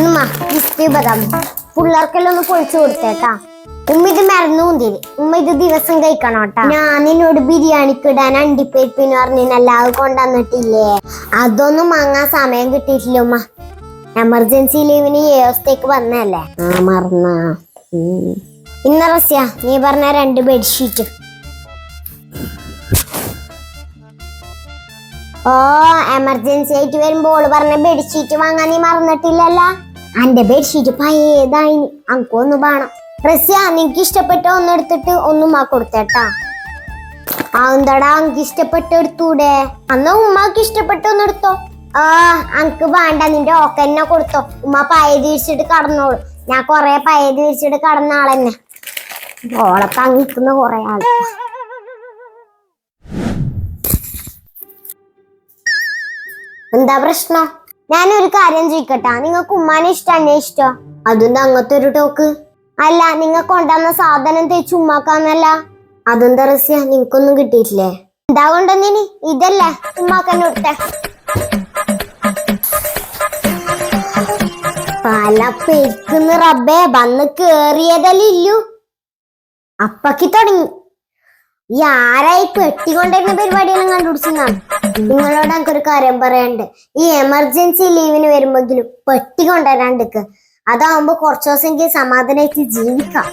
ഉമ്മ ബദാം പിള്ളേർക്കെല്ലാം ഒന്ന് പൊളിച്ചു കൊടുത്തേട്ടാ ഉമ്മ ഇത് മറന്നു കൊണ്ടിരി ഉമ്മ ഇത് ദിവസം കഴിക്കണോട്ടാ ഞാൻ നിന്നോട് ബിരിയാണിക്ക് ഇടാൻ അണ്ടിപ്പരിപ്പിന് പറഞ്ഞില്ല അത് കൊണ്ടുവന്നിട്ടില്ലേ? അതൊന്നും വാങ്ങാൻ സമയം കിട്ടിയിട്ടില്ല ഉമ്മ. എമർജൻസി ലീവിന് ഏ ദിവസത്തേക്ക് വന്നല്ലേ ആ മറന്ന. ഇന്ന റസ്യ നീ പറഞ്ഞ രണ്ട് ബെഡ്ഷീറ്റ് ഓ എമർജൻസി ആയിട്ട് വരുമ്പോൾ പറഞ്ഞ ബെഡ്ഷീറ്റ് വാങ്ങാൻ നീ മറന്നിട്ടില്ലല്ല? അന്റെ ബെഡ്ഷീറ്റ് പഴയതായി ഒന്ന് വേണം. റസ്യ നിനക്ക് ഇഷ്ടപ്പെട്ട ഒന്നെടുത്തിട്ട് ഒന്നും ആ കൊടുത്തേട്ടാ. ആ എന്താടാ അനക്ക് ഇഷ്ടപ്പെട്ട എടുത്തൂടെ? അന്ന് ഉമ്മാക്ക് ഇഷ്ടപ്പെട്ട ഒന്നെടുത്തോ ആ അനക്ക് വേണ്ട നിന്റെ ഓക്കന്നെ കൊടുത്തോ. ഉമ്മ പയ തിരിച്ചിട്ട് കടന്നോളൂ. ഞാൻ കൊറേ പയ തിരിച്ചിട്ട് കടന്ന ആളെന്നെ. ഓളെ നിൽക്കുന്ന കൊറേ ആൾ. എന്താ പ്രശ്നം? ഞാനൊരു കാര്യം ചോദിക്കട്ടാ. നിങ്ങൾക്ക് ഉമ്മാനെ ഇഷ്ടന്നെ ഇഷ്ടോ? അതെന്താ അങ്ങനത്തെ ഒരു ടോക്ക്. അല്ല നിങ്ങൾ കൊണ്ടുവന്ന സാധനം തേച്ച് ഉമ്മാക്കാന്നല്ല. അതെന്താ റസ്യ? നിങ്ങൾക്കൊന്നും കിട്ടിയിട്ടില്ലേ? എന്താ കൊണ്ടുവന്നിനി? ഇതല്ലേ ഉമ്മാക്കന്നെ കൊടുത്തേ. പല പെരുക്കുന്ന റബ്ബേ വന്ന് കേറിയതല്ലേ ഇല്ലു. അപ്പക്കി തുടങ്ങി. ഈ ആരായി പെട്ടി കൊണ്ടുവരുന്ന പരിപാടിയെല്ലാം കണ്ടുപിടിച്ചെന്നാണ്. നിങ്ങളോട് എനിക്കൊരു കാര്യം പറയാണ്ട്. ഈ എമർജൻസി ലീവിന് വരുമ്പോഴെങ്കിലും പെട്ടി കൊണ്ടുവരാണ്ടിക്ക് അതാവുമ്പോ കുറച്ചു ദിവസം സമാധാനമായിട്ട് ജീവിക്കാം.